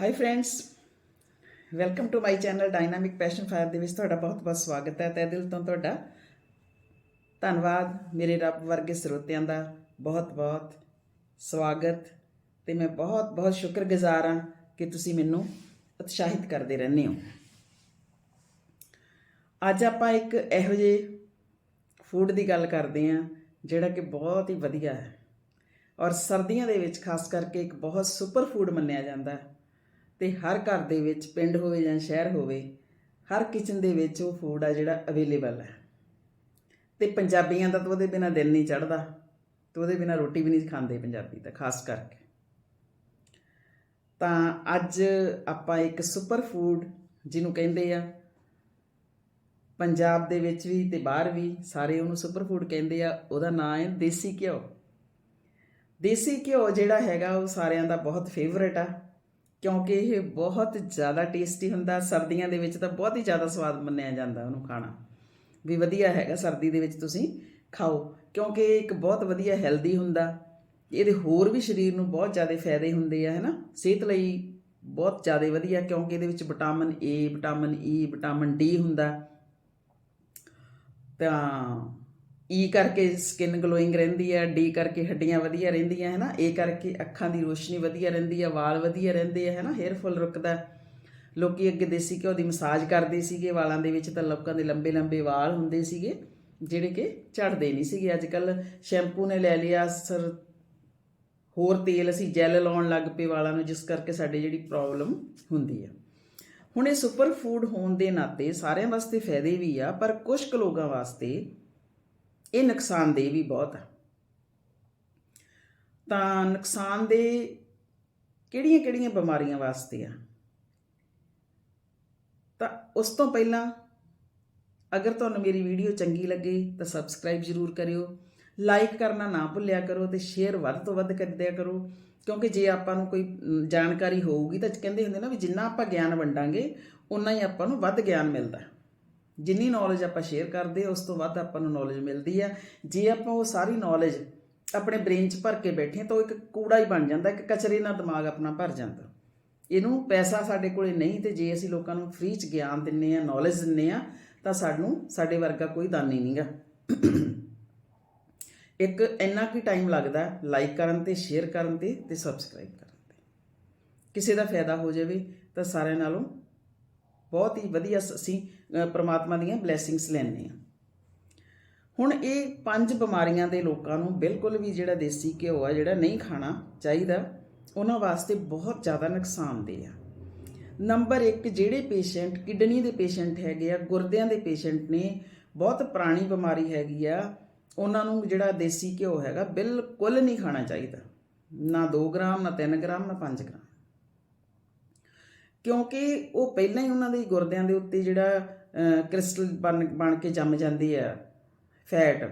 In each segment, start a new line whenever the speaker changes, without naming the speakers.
Hi friends welcome to my channel dynamic passion fire ਦੇ ਵਿੱਚ ਤੁਹਾਡਾ ਬਹੁਤ-ਬਹੁਤ ਸਵਾਗਤ ਹੈ। ਤਹਿ ਦਿਲ ਤੋਂ ਤੁਹਾਡਾ ਧੰਨਵਾਦ। ਮੇਰੇ ਰੱਬ ਵਰਗੇ ਸਰੋਤਿਆਂ ਦਾ ਬਹੁਤ-ਬਹੁਤ ਸਵਾਗਤ ਤੇ ਮੈਂ ਬਹੁਤ-ਬਹੁਤ ਸ਼ੁਕਰਗੁਜ਼ਾਰ ਹਾਂ ਕਿ ਤੁਸੀਂ ਮੈਨੂੰ ਉਤਸ਼ਾਹਿਤ ਕਰਦੇ ਰਹਿੰਦੇ ਹੋ। ਅੱਜ ਆਪਾਂ ਇੱਕ ਇਹੋ ਜਿਹੇ ਫੂਡ ਦੀ ਗੱਲ ਕਰਦੇ ਹਾਂ, ਜਿਹੜਾ ਕਿ ਬਹੁਤ ਹੀ ਵਧੀਆ ਹੈ। ਔਰ ਸਰਦੀਆਂ ਦੇ ਵਿੱਚ ਖਾਸ ਕਰਕੇ ਇੱਕ ਬਹੁਤ ਸੁਪਰ ਫੂਡ ਮੰਨਿਆ ਜਾਂਦਾ ਹੈ। ਤੇ ਹਰ ਘਰ ਦੇ ਵਿੱਚ ਪਿੰਡ ਹੋਵੇ ਜਾਂ ਸ਼ਹਿਰ ਹੋਵੇ, ਹਰ ਕਿਚਨ ਦੇ ਵਿੱਚ ਉਹ ਫੂਡ ਆ ਜਿਹੜਾ ਅਵੇਲੇਬਲ ਹੈ। ਤੇ ਪੰਜਾਬੀਆਂ ਦਾ ਤਾਂ ਉਹਦੇ ਬਿਨਾ ਦਿਲ ਨਹੀਂ ਚੜਦਾ ਤੇ ਉਹਦੇ ਬਿਨਾ ਰੋਟੀ ਵੀ ਨਹੀਂ ਖਾਂਦੇ ਪੰਜਾਬੀ ਤਾਂ, ਖਾਸ ਕਰਕੇ। ਤਾਂ ਅੱਜ ਆਪਾਂ ਇੱਕ ਸੁਪਰ ਫੂਡ ਜਿਹਨੂੰ ਕਹਿੰਦੇ ਆ, ਪੰਜਾਬ ਦੇ ਵਿੱਚ ਵੀ ਤੇ ਬਾਹਰ ਵੀ ਸਾਰੇ ਉਹਨੂੰ ਸੁਪਰ ਫੂਡ ਕਹਿੰਦੇ ਆ, ਉਹਦਾ ਨਾਮ ਹੈ ਦੇਸੀ ਘਿਓ। ਦੇਸੀ ਘਿਓ ਜਿਹੜਾ ਹੈਗਾ ਉਹ ਸਾਰਿਆਂ ਦਾ ਬਹੁਤ ਫੇਵਰੇਟ ਆ। ਕਿਉਂਕਿ ਇਹ ਬਹੁਤ ਜ਼ਿਆਦਾ ਟੇਸਟੀ ਹੁੰਦਾ, ਸਰਦੀਆਂ ਦੇ ਵਿੱਚ ਤਾਂ ਬਹੁਤ ਹੀ ਜ਼ਿਆਦਾ ਸਵਾਦ ਮੰਨਿਆ ਜਾਂਦਾ ਉਹਨੂੰ ਖਾਣਾ। ਵੀ ਵਧੀਆ ਹੈਗਾ, ਸਰਦੀ ਦੇ ਵਿੱਚ ਤੁਸੀਂ ਖਾਓ, ਕਿਉਂਕਿ ਇਹ ਇੱਕ ਬਹੁਤ ਵਧੀਆ ਹੈਲਦੀ ਹੁੰਦਾ। ਇਹਦੇ ਹੋਰ ਵੀ ਸਰੀਰ ਨੂੰ ਬਹੁਤ ਜ਼ਿਆਦਾ ਫਾਇਦੇ ਹੁੰਦੇ ਆ, ਹੈਨਾ? ਸਿਹਤ ਲਈ ਬਹੁਤ ਜ਼ਿਆਦਾ ਵਧੀਆ, ਕਿਉਂਕਿ ਇਹਦੇ ਵਿੱਚ vitamin A vitamin E vitamin D ਹੁੰਦਾ। ਤਾਂ ਈ ਕਰਕੇ ਸਕਿਨ ਗਲੋਇੰਗ ਰਹਿੰਦੀ ਹੈ ਡੀ ਕਰਕੇ ਹੱਡੀਆਂ ਵਧੀਆ ਰਹਿੰਦੀਆਂ ਹੈ ਨਾ ਏ ਕਰਕੇ ਅੱਖਾਂ ਦੀ ਰੋਸ਼ਨੀ ਵਧੀਆ ਰਹਿੰਦੀ ਹੈ ਵਾਲ ਵਧੀਆ ਰਹਿੰਦੇ ਹੈ ਨਾ ਹੇਅਰ ਫੁੱਲ ਰੁਕਦਾ। ਲੋਕੀ ਅੱਗੇ ਦੇਸੀ ਘਿਓ ਦੀ ਮਸਾਜ ਕਰਦੇ ਸੀਗੇ, ਵਾਲਾਂ ਦੇ ਵਿੱਚ ਤਾਂ ਲੋਕਾਂ ਦੇ ਲੰਬੇ ਲੰਬੇ ਵਾਲ ਹੁੰਦੇ ਸੀਗੇ, ਜਿਹੜੇ ਕਿ ਝੜਦੇ ਨਹੀਂ ਸੀਗੇ। ਅੱਜ ਕੱਲ ਸ਼ੈਂਪੂ ਨੇ ਲੈ ਲਿਆ, ਸਰ, ਹੋਰ ਤੇਲ ਅਸੀਂ ਜੈਲ ਲਾਉਣ ਲੱਗ ਪਏ ਵਾਲਾਂ ਨੂੰ, ਜਿਸ ਕਰਕੇ ਸਾਡੀ ਜਿਹੜੀ ਪ੍ਰੋਬਲਮ ਹੁੰਦੀ ਹੈ ਹੁਣ ਇਹ ਸੁਪਰ ਫੂਡ ਹੋਣ ਦੇ ਨਾਤੇ ਸਾਰਿਆਂ ਵਾਸਤੇ ਫਾਇਦੇ ਵੀ ਆ, ਪਰ ਕੁਝ ਕੁ ਲੋਕਾਂ ਵਾਸਤੇ ਇਹ ਨੁਕਸਾਨਦੇਹ ਵੀ ਬਹੁਤ ਆ। ਤਾਂ ਨੁਕਸਾਨਦੇਹ ਕਿਹੜੀਆਂ-ਕਿਹੜੀਆਂ ਬਿਮਾਰੀਆਂ ਵਾਸਤੇ ਆ? ਤਾਂ ਉਸ ਤੋਂ ਪਹਿਲਾਂ ਅਗਰ ਤੁਹਾਨੂੰ ਮੇਰੀ ਵੀਡੀਓ ਚੰਗੀ ਲੱਗੇ ਤਾਂ ਸਬਸਕ੍ਰਾਈਬ ਜ਼ਰੂਰ ਕਰਿਓ, ਲਾਈਕ ਕਰਨਾ ਨਾ ਭੁੱਲਿਆ ਕਰੋ ਤੇ ਸ਼ੇਅਰ ਵੱਧ ਤੋਂ ਵੱਧ ਕਰਦਿਆ ਕਰੋ, ਕਿਉਂਕਿ ਜੇ ਆਪਾਂ ਨੂੰ ਕੋਈ ਜਾਣਕਾਰੀ ਹੋਊਗੀ ਤਾਂ ਕਹਿੰਦੇ ਹੁੰਦੇ ਨਾ ਵੀ ਜਿੰਨਾ ਆਪਾਂ ਗਿਆਨ ਵੰਡਾਂਗੇ ਉਨਾ ਹੀ ਆਪਾਂ ਨੂੰ ਵੱਧ ਗਿਆਨ ਮਿਲਦਾ। ਜਿੰਨੀ ਨੌਲੇਜ ਆਪਾਂ ਸ਼ੇਅਰ ਕਰਦੇ ਉਸ ਤੋਂ ਵੱਧ ਆਪਾਂ ਨੂੰ ਨੌਲੇਜ ਮਿਲਦੀ ਆ ਜੇ ਆਪਾਂ ਉਹ ਸਾਰੀ ਨੌਲੇਜ ਆਪਣੇ ਬ੍ਰੇਨ 'ਚ ਭਰ ਕੇ ਬੈਠੇ ਤਾਂ ਉਹ ਇੱਕ ਕੂੜਾ ਹੀ ਬਣ ਜਾਂਦਾ, ਇੱਕ ਕਚਰੇ ਨਾਲ ਦਿਮਾਗ ਆਪਣਾ ਭਰ ਜਾਂਦਾ। ਇਹਨੂੰ ਪੈਸਾ ਸਾਡੇ ਕੋਲੇ ਨਹੀਂ, ਤੇ ਜੇ ਅਸੀਂ ਲੋਕਾਂ ਨੂੰ ਫ੍ਰੀ 'ਚ ਗਿਆਨ ਦਿੰਨੇ ਆ ਨੌਲੇਜ ਦਿੰਨੇ ਆ ਤਾਂ ਸਾਨੂੰ, ਸਾਡੇ ਵਰਗਾ ਕੋਈ ਦਾਨੀ ਨਹੀਂਗਾ। ਇੱਕ ਇੰਨਾ ਕੀ ਟਾਈਮ ਲੱਗਦਾ ਲਾਈਕ ਕਰਨ ਤੇ ਸ਼ੇਅਰ ਕਰਨ ਤੇ ਤੇ ਸਬਸਕ੍ਰਾਈਬ ਕਰਨ ਤੇ। ਕਿਸੇ ਦਾ ਫਾਇਦਾ ਹੋ ਜਾਵੇ, ਤਾਂ ਸਾਰਿਆਂ ਨਾਲੋਂ ਬਹੁਤ ਹੀ ਵਧੀਆ ਸ- ਅਸੀਂ ਅ, ਪ੍ਰਮਾਤਮਾ ਦੀਆਂ ਬਲੇਸਿੰਗਸ ਲੈਣੇ ਆ ਹੁਣ ਇਹ ਪੰਜ ਬਿਮਾਰੀਆਂ ਦੇ ਲੋਕਾਂ ਨੂੰ ਬਿਲਕੁਲ ਵੀ ਜਿਹੜਾ ਦੇਸੀ ਘਿਓ ਆ ਜਿਹੜਾ ਨਹੀਂ ਖਾਣਾ ਚਾਹੀਦਾ ਉਹਨਾਂ ਵਾਸਤੇ ਬਹੁਤ ਜ਼ਿਆਦਾ ਨੁਕਸਾਨਦੇਹ ਆ। ਨੰਬਰ 1 ਜਿਹੜੇ ਪੇਸ਼ੈਂਟ ਕਿਡਨੀ ਦੇ ਪੇਸ਼ੈਂਟ ਹੈਗੇ ਆ ਗੁਰਦਿਆਂ ਦੇ ਪੇਸ਼ੈਂਟ ਨੇ ਬਹੁਤ ਪੁਰਾਣੀ ਬਿਮਾਰੀ ਹੈਗੀ ਆ ਉਹਨਾਂ ਨੂੰ ਜਿਹੜਾ ਦੇਸੀ ਘਿਓ ਹੈਗਾ ਬਿਲਕੁਲ ਨਹੀਂ ਖਾਣਾ ਚਾਹੀਦਾ। ਨਾ 2 ਗ੍ਰਾਮ ਨਾ 3 ਗ੍ਰਾਮ ਨਾ 5 ਗ੍ਰਾਮ। ਕਿਉਂਕਿ ਉਹ ਪਹਿਲਾਂ ਹੀ ਉਹਨਾਂ ਦੇ ਗੁਰਦਿਆਂ ਦੇ ਉੱਤੇ ਜਿਹੜਾ ਕ੍ਰਿਸਟਲ ਬਣ ਬਣ ਕੇ ਜੰਮ ਜਾਂਦੀ ਹੈ ਫੈਟ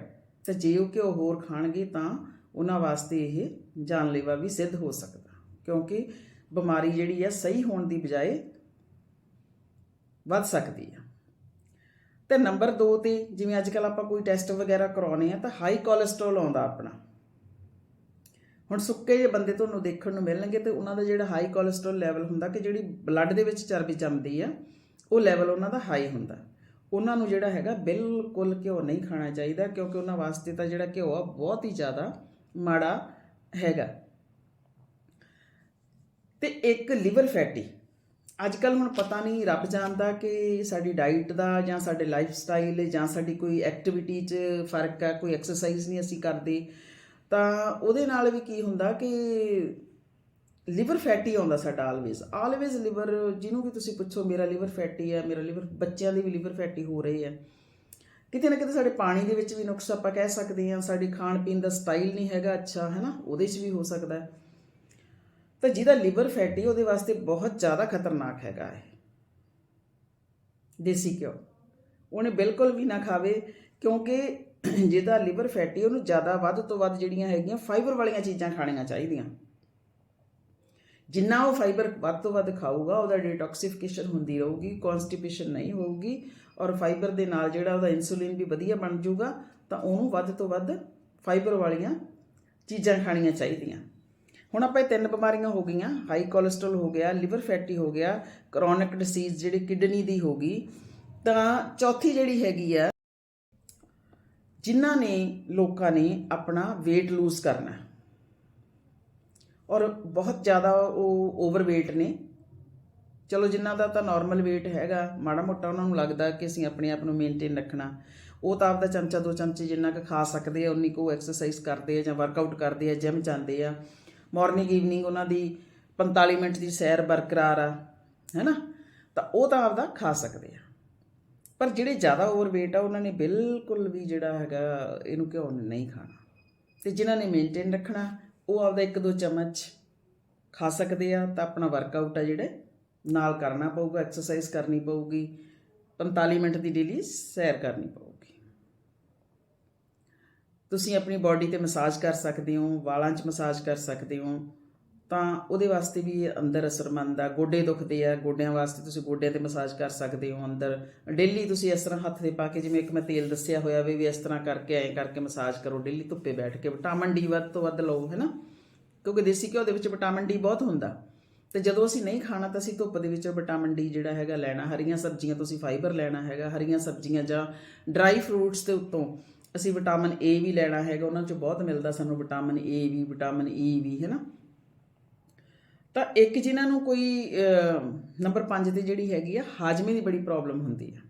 ਤੇ ਜੇ ਉਹ ਘਿਓ ਹੋਰ ਖਾਣਗੇ ਤਾਂ ਉਹਨਾਂ ਵਾਸਤੇ ਇਹ ਜਾਨਲੇਵਾ ਵੀ ਸਿੱਧ ਹੋ ਸਕਦਾ। ਕਿਉਂਕਿ ਬਿਮਾਰੀ ਜਿਹੜੀ ਹੈ ਸਹੀ ਹੋਣ ਦੀ ਬਜਾਏ ਵੱਧ ਸਕਦੀ ਹੈ ਤੇ ਨੰਬਰ 2 ਤੇ ਜਿਵੇਂ ਅੱਜ ਕੱਲ ਆਪਾਂ ਕੋਈ ਟੈਸਟ ਵਗੈਰਾ ਕਰਾਉਨੇ ਆ ਤਾਂ ਹਾਈ ਕੋਲੇਸਟ੍ਰੋਲ ਆਉਂਦਾ ਆਪਣਾ। ਹੁਣ ਸੁੱਕੇ ਜਿਹੇ ਬੰਦੇ ਤੁਹਾਨੂੰ ਦੇਖਣ ਨੂੰ ਮਿਲਣਗੇ ਤੇ ਉਹਨਾਂ ਦਾ ਜਿਹੜਾ ਹਾਈ ਕੋਲੇਸਟ੍ਰੋਲ ਲੈਵਲ ਹੁੰਦਾ ਕਿ ਜਿਹੜੀ ਬਲੱਡ ਦੇ ਵਿੱਚ ਚਰਬੀ ਜੰਮਦੀ ਆ, ਉਹ ਲੈਵਲ ਉਹਨਾਂ ਦਾ ਹਾਈ ਹੁੰਦਾ। ਉਹਨਾਂ ਨੂੰ ਜਿਹੜਾ ਹੈਗਾ ਬਿਲਕੁਲ ਘਿਓ ਨਹੀਂ ਖਾਣਾ ਚਾਹੀਦਾ ਕਿਉਂਕਿ ਉਹਨਾਂ ਵਾਸਤੇ ਤਾਂ ਜਿਹੜਾ ਘਿਓ ਆ ਬਹੁਤ ਹੀ ਜ਼ਿਆਦਾ ਮਾੜਾ ਹੈਗਾ। ਤੇ ਇੱਕ ਲਿਵਰ ਫੈਟੀ ਅੱਜ ਕੱਲ ਹੁਣ ਪਤਾ ਨਹੀਂ ਰੱਬ ਜਾਣਦਾ ਕਿ ਸਾਡੀ ਡਾਈਟ ਦਾ ਜਾਂ ਸਾਡੇ ਲਾਈਫ ਸਟਾਈਲ ਜਾਂ ਸਾਡੀ ਕੋਈ ਐਕਟੀਵਿਟੀ 'ਚ ਫ਼ਰਕ ਹੈ ਕੋਈ ਐਕਸਰਸਾਈਜ਼ ਨਹੀਂ ਅਸੀਂ ਕਰਦੇ। ਤਾਂ ਉਹਦੇ ਨਾਲ ਵੀ ਕੀ ਹੁੰਦਾ ਕਿ ਲਿਵਰ ਫੈਟੀ ਆਉਂਦਾ ਸਾਡਾ ਆਲਵੇਜ਼ ਆਲਵੇਜ਼ ਲਿਵਰ ਜਿਹਨੂੰ ਵੀ ਤੁਸੀਂ ਪੁੱਛੋ, ਮੇਰਾ ਲਿਵਰ ਫੈਟੀ ਹੈ, ਮੇਰਾ ਲਿਵਰ ਬੱਚਿਆਂ ਦੇ ਵੀ ਲਿਵਰ ਫੈਟੀ ਹੋ ਰਹੇ ਹੈ। ਕਿਤੇ ਨਾ ਕਿਤੇ ਸਾਡੇ ਪਾਣੀ ਦੇ ਵਿੱਚ ਵੀ ਨੁਕਸ ਆਪਾਂ ਕਹਿ ਸਕਦੇ ਹਾਂ, ਸਾਡੀ ਖਾਣ ਪੀਣ ਦਾ ਸਟਾਈਲ ਨਹੀਂ ਹੈਗਾ ਅੱਛਾ ਹੈ ਨਾ ਉਹਦੇ 'ਚ ਵੀ ਹੋ ਸਕਦਾ ਹੈ। ਤਾਂ ਜਿਹਦਾ ਲਿਵਰ ਫੈਟੀ ਉਹਦੇ ਵਾਸਤੇ ਬਹੁਤ ਜ਼ਿਆਦਾ ਖਤਰਨਾਕ ਹੈਗਾ ਹੈ। ਦੇਸੀ ਘਿਓ। ਉਹਨੇ ਬਿਲਕੁਲ ਵੀ ਨਾ ਖਾਵੇ, ਕਿਉਂਕਿ ਜਿਹਦਾ ਲਿਵਰ ਫੈਟੀ ਉਹਨੂੰ ਜ਼ਿਆਦਾ ਵੱਧ ਤੋਂ ਵੱਧ ਜਿਹੜੀਆਂ ਹੈਗੀਆਂ ਫਾਈਬਰ ਵਾਲੀਆਂ ਚੀਜ਼ਾਂ ਖਾਣੀਆਂ ਚਾਹੀਦੀਆਂ। ਜਿੰਨਾ ਉਹ ਫਾਈਬਰ ਵੱਧ ਤੋਂ ਵੱਧ ਖਾਊਗਾ, ਉਹਦਾ ਡੀਟੌਕਸੀਫਿਕੇਸ਼ਨ ਹੁੰਦੀ ਰਹੂਗੀ ਕਨਸਟੀਪੇਸ਼ਨ ਨਹੀਂ ਹੋਊਗੀ ਔਰ ਫਾਈਬਰ ਦੇ ਨਾਲ ਜਿਹੜਾ ਉਹਦਾ ਇਨਸੂਲਿਨ ਵੀ ਵਧੀਆ ਬਣ ਜਾਊਗਾ, ਤਾਂ ਉਹਨੂੰ ਵੱਧ ਤੋਂ ਵੱਧ ਫਾਈਬਰ ਵਾਲੀਆਂ ਚੀਜ਼ਾਂ ਖਾਣੀਆਂ ਚਾਹੀਦੀਆਂ। ਹੁਣ ਆਪਾਂ ਇਹ ਤਿੰਨ ਬਿਮਾਰੀਆਂ ਹੋ ਗਈਆਂ ਹਾਈ ਕੋਲੇਸਟ੍ਰੋਲ ਹੋ ਗਿਆ, ਲਿਵਰ ਫੈਟੀ ਹੋ ਗਿਆ ਕਰੋਨਿਕ ਡਿਸੀਜ਼ ਜਿਹੜੀ ਕਿਡਨੀ ਦੀ ਹੋ ਗਈ, ਤਾਂ ਚੌਥੀ ਜਿਹੜੀ ਹੈਗੀ ਆ ਜਿਨ੍ਹਾਂ ਨੇ ਲੋਕਾਂ ਨੇ ਆਪਣਾ weight ਲੂਜ਼ ਕਰਨਾ ਔਰ ਬਹੁਤ ਜ਼ਿਆਦਾ ਉਹ ਓਵਰਵੇਟ ਨੇ। ਚਲੋ, ਜਿਨ੍ਹਾਂ ਦਾ ਤਾਂ ਨਾਰਮਲ weight ਹੈਗਾ, ਮਾੜਾ ਮੋਟਾ ਉਹਨਾਂ ਨੂੰ ਲੱਗਦਾ ਕਿ ਅਸੀਂ ਆਪਣੇ ਆਪ ਨੂੰ ਮੇਨਟੇਨ ਰੱਖਣਾ। ਉਹ ਤਾਂ ਆਪਦਾ ਚਮਚਾ, ਦੋ ਚਮਚੇ ਜਿੰਨਾ ਕੁ ਖਾ ਸਕਦੇ ਆ, ਉਨੀ ਕੁ ਐਕਸਰਸਾਈਜ਼ ਕਰਦੇ ਆ ਜਾਂ ਵਰਕਆਊਟ ਕਰਦੇ ਆ ਜਿਮ ਜਾਂਦੇ ਆ। ਮਾਰਨਿੰਗ ਈਵਨਿੰਗ ਉਹਨਾਂ ਦੀ 45 ਮਿੰਟ ਦੀ ਸੈਰ ਬਰਕਰਾਰ ਆ ਹੈਨਾ ਤਾਂ ਉਹ ਤਾਂ ਆਪਦਾ ਖਾ ਸਕਦੇ ਆ। ਪਰ ਜਿਹੜੇ ਜ਼ਿਆਦਾ ਓਵਰਵੇਟ ਆ, ਉਹਨਾਂ ਨੇ ਬਿਲਕੁਲ ਵੀ ਜਿਹੜਾ ਹੈਗਾ, ਇਹਨੂੰ ਘਿਓ ਨਹੀਂ ਖਾਣਾ। ਤੇ ਜਿਨ੍ਹਾਂ ਨੇ ਮੇਨਟੇਨ ਰੱਖਣਾ, ਉਹ ਆਪਦਾ ਇੱਕ ਦੋ ਚਮਚ ਖਾ ਸਕਦੇ ਆ, ਤਾਂ ਆਪਣਾ ਵਰਕਆਊਟ ਆ ਜਿਹੜੇ, ਨਾਲ ਕਰਨਾ ਪਊਗਾ ਐਕਸਰਸਾਈਜ਼ ਕਰਨੀ ਪਊਗੀ 45 ਮਿੰਟ ਦੀ ਡੇਲੀ ਸੈਰ ਕਰਨੀ ਪਊਗੀ। ਤੁਸੀਂ ਆਪਣੀ ਬਾਡੀ ਤੇ ਮਸਾਜ ਕਰ ਸਕਦੇ ਹੋ, ਵਾਲਾਂ 'ਚ ਮਸਾਜ ਕਰ ਸਕਦੇ ਹੋ ਤਾਂ ਉਹਦੇ ਵਾਸਤੇ ਵੀ ਇਹ ਅੰਦਰ ਅਸਰਮੰਦ ਆ। ਗੋਡੇ ਦੁਖਦੇ ਆ। ਗੋਡਿਆਂ ਵਾਸਤੇ ਤੁਸੀਂ ਗੋਡਿਆਂ ਤੇ ਮਸਾਜ ਕਰ ਸਕਦੇ ਹੋ ਅੰਦਰ। ਡੇਲੀ ਤੁਸੀਂ ਇਸ ਤਰ੍ਹਾਂ ਹੱਥ ਦੇ ਪਾ ਕੇ ਜਿਵੇਂ ਇੱਕ ਮੈਂ ਤੇਲ ਦੱਸਿਆ ਹੋਇਆ ਵੀ ਇਸ ਤਰ੍ਹਾਂ ਕਰਕੇ, ਐਂ ਕਰਕੇ ਮਸਾਜ ਕਰੋ। ਡੇਲੀ ਧੁੱਪੇ ਬੈਠ ਕੇ ਵਿਟਾਮਿਨ ਡੀ ਵੱਧ ਤੋਂ ਵੱਧ ਲਓ, ਹੈ ਨਾ? ਕਿਉਂਕਿ ਦੇਸੀ ਘਿਓ ਦੇ ਵਿੱਚ ਵਿਟਾਮਿਨ ਡੀ ਬਹੁਤ ਹੁੰਦਾ। ਤੇ ਜਦੋਂ ਅਸੀਂ ਨਹੀਂ ਖਾਣਾ ਤਾਂ ਅਸੀਂ ਧੁੱਪ ਦੇ ਵਿੱਚ ਵਿਟਾਮਿਨ ਡੀ ਜਿਹੜਾ ਹੈਗਾ ਲੈਣਾ। ਹਰੀਆਂ ਸਬਜ਼ੀਆਂ ਤੋਂ ਅਸੀਂ ਫਾਈਬਰ ਲੈਣਾ ਹੈਗਾ। ਹਰੀਆਂ ਸਬਜ਼ੀਆਂ ਜਾਂ ਡਰਾਈ ਫਰੂਟਸ ਦੇ ਉੱਤੋਂ ਅਸੀਂ ਵਿਟਾਮਿਨ ਏ ਵੀ ਲੈਣਾ ਹੈਗਾ। ਉਹਨਾਂ ਚੋਂ ਬਹੁਤ ਮਿਲਦਾ ਸਾਨੂੰ ਵਿਟਾਮਿਨ ਏ ਵੀ, ਵਿਟਾਮਿਨ ਈ ਵੀ, ਹੈ ਨਾ? ਤਾਂ ਇੱਕ ਜਿਨ੍ਹਾਂ ਨੂੰ ਕੋਈ ਨੰਬਰ 5 ਤੇ ਜਿਹੜੀ ਹੈਗੀ ਆ, ਹਾਜ਼ਮੇ ਦੀ ਬੜੀ ਪ੍ਰੋਬਲਮ ਹੁੰਦੀ ਆ।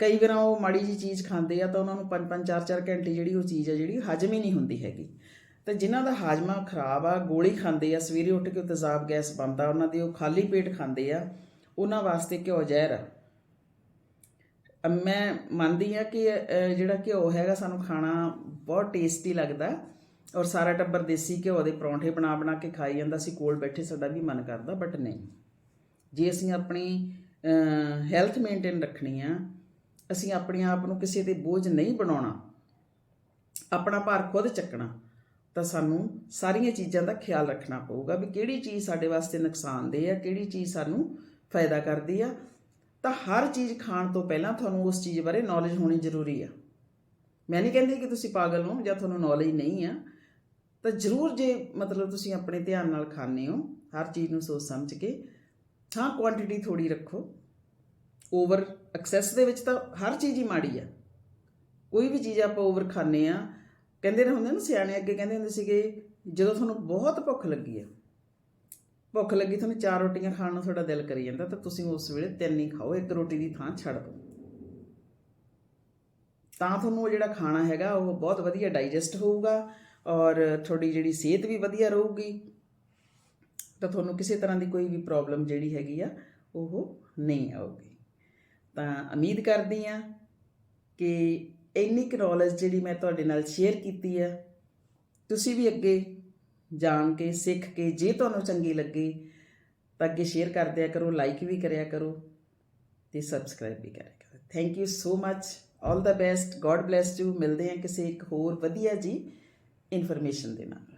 ਕਈ ਵਾਰ ਉਹ ਮਾੜੀ ਜੀ ਚੀਜ਼ ਖਾਂਦੇ ਆ ਤਾਂ ਉਹਨਾਂ ਨੂੰ 5-5 4-4 ਘੰਟੇ ਜਿਹੜੀ ਉਹ ਚੀਜ਼ ਆ, ਜਿਹੜੀ ਹਜਮ ਹੀ ਨਹੀਂ ਹੁੰਦੀ ਹੈਗੀ। ਤੇ ਜਿਨ੍ਹਾਂ ਦਾ ਹਾਜ਼ਮਾ ਖਰਾਬ ਆ, ਗੋਲੀ ਖਾਂਦੇ ਆ, ਸਵੇਰੇ ਉੱਠ ਕੇ ਉਹ ਤੇਜ਼ਾਬ ਗੈਸ ਬਣਦਾ ਉਹਨਾਂ ਦੇ ਉਹ ਖਾਲੀ ਪੇਟ ਖਾਂਦੇ ਆ, ਉਹਨਾਂ ਵਾਸਤੇ ਘਿਓ ਜ਼ਹਿਰ ਆ। ਮੈਂ ਮੰਨਦੀ ਆ ਕਿ ਜਿਹੜਾ ਘਿਓ ਹੈਗਾ ਸਾਨੂੰ ਖਾਣਾ ਬਹੁਤ ਟੇਸਟੀ ਲੱਗਦਾ। ਔਰ ਸਾਰਾ ਟੱਬਰ ਦੇਸੀ ਘਿਓ ਦੇ ਪਰੌਂਠੇ ਬਣਾ ਬਣਾ ਕੇ ਖਾਈ ਜਾਂਦਾ ਸੀ, ਕੋਲ ਬੈਠੇ ਸਾਡਾ ਵੀ ਮਨ ਕਰਦਾ ਬਟ ਨਹੀਂ। ਜੇ ਅਸੀਂ ਆਪਣੀ ਹੈਲਥ ਮੇਨਟੇਨ ਰੱਖਣੀ ਆ, ਅਸੀਂ ਆਪਣੇ ਆਪ ਨੂੰ ਕਿਸੇ ਤੇ ਬੋਝ ਨਹੀਂ ਬਣਾਉਣਾ, ਆਪਣਾ ਭਾਰ ਖੁਦ ਚੱਕਣਾ, ਤਾਂ ਸਾਨੂੰ ਸਾਰੀਆਂ ਚੀਜ਼ਾਂ ਦਾ ਖਿਆਲ ਰੱਖਣਾ ਪਊਗਾ ਵੀ ਕਿਹੜੀ ਚੀਜ਼ ਸਾਡੇ ਵਾਸਤੇ ਨੁਕਸਾਨਦੇਹ ਆ, ਕਿਹੜੀ ਚੀਜ਼ ਸਾਨੂੰ ਫਾਇਦਾ ਕਰਦੀ ਆ। ਤਾਂ ਹਰ ਚੀਜ਼ ਖਾਣ ਤੋਂ ਪਹਿਲਾਂ ਤੁਹਾਨੂੰ ਉਸ ਚੀਜ਼ ਬਾਰੇ ਨੌਲੇਜ ਹੋਣੀ ਜ਼ਰੂਰੀ ਆ। ਮੈਂ ਨਹੀਂ ਕਹਿੰਦੀ ਕਿ ਤੁਸੀਂ ਪਾਗਲ ਹੋ ਜਾਂ ਤੁਹਾਨੂੰ ਨੌਲੇਜ ਨਹੀਂ ਆ ਤਾਂ ਜ਼ਰੂਰ ਜੇ ਮਤਲਬ ਤੁਸੀਂ ਆਪਣੇ ਧਿਆਨ ਨਾਲ ਖਾਣੇ ਹੋ, ਹਰ ਚੀਜ਼ ਨੂੰ ਸੋਚ ਸਮਝ ਕੇ, ਹਾਂ ਕੁਆਂਟੀਟੀ ਥੋੜੀ ਰੱਖੋ। ਓਵਰ ਐਕਸੈਸ ਦੇ ਵਿੱਚ ਤਾਂ ਹਰ ਚੀਜ਼ ਹੀ ਮਾੜੀ ਆ। ਕੋਈ ਵੀ ਚੀਜ਼ ਆਪਾਂ ਓਵਰ ਖਾਣੇ ਆ ਕਹਿੰਦੇ ਨੇ ਹੁੰਦੇ ਨਾ ਸਿਆਣੇ ਅੱਗੇ ਕਹਿੰਦੇ ਹੁੰਦੇ ਸੀਗੇ, ਜਦੋਂ ਤੁਹਾਨੂੰ ਬਹੁਤ ਭੁੱਖ ਲੱਗੀ ਆ, ਭੁੱਖ ਲੱਗੀ ਤੁਹਾਨੂੰ ਚਾਰ ਰੋਟੀਆਂ ਖਾਣ ਨੂੰ ਤੁਹਾਡਾ ਦਿਲ ਕਰੀ ਜਾਂਦਾ, ਤਾਂ ਤੁਸੀਂ ਉਸ ਵੇਲੇ ਤਿੰਨ ਹੀ ਖਾਓ, ਇੱਕ ਰੋਟੀ ਦੀ ਥਾਂ ਛੱਡ ਦਿਓ। ਤਾਂ ਤੁਹਾਨੂੰ ਉਹ ਜਿਹੜਾ ਖਾਣਾ ਹੈਗਾ, ਉਹ ਬਹੁਤ ਵਧੀਆ ਡਾਈਜੈਸਟ ਹੋਊਗਾ। ਔਰ ਤੁਹਾਡੀ ਜਿਹੜੀ ਸਿਹਤ ਵੀ ਵਧੀਆ ਰਹੂਗੀ, ਤਾਂ ਤੁਹਾਨੂੰ ਕਿਸੇ ਤਰ੍ਹਾਂ ਦੀ ਕੋਈ ਵੀ ਪ੍ਰੋਬਲਮ ਜਿਹੜੀ ਹੈਗੀ ਆ, ਉਹ ਨਹੀਂ ਆਊਗੀ। ਤਾਂ ਉਮੀਦ ਕਰਦੀ ਆ ਕਿ ਇੰਨੀ ਕੁ ਨੌਲੇਜ ਜਿਹੜੀ ਮੈਂ ਤੁਹਾਡੇ ਨਾਲ ਸ਼ੇਅਰ ਕੀਤੀ ਆ, ਤੁਸੀਂ ਵੀ ਅੱਗੇ ਜਾਣ ਕੇ, ਸਿੱਖ ਕੇ, ਜੇ ਤੁਹਾਨੂੰ ਚੰਗੀ ਲੱਗੇ, ਤਾਂ ਅੱਗੇ ਸ਼ੇਅਰ ਕਰਦਿਆ ਕਰੋ ਲਾਈਕ ਵੀ ਕਰਿਆ ਕਰੋ ਤੇ ਸਬਸਕ੍ਰਾਈਬ ਵੀ ਕਰਿਆ ਕਰੋ। Thank you so much all the best God bless you ਮਿਲਦੇ ਹਾਂ ਕਿਸੇ ਇੱਕ ਹੋਰ ਵਧੀਆ ਜੀ ਇਨਫੋਰਮੇਸ਼ਨ ਦੇ ਨਾਲ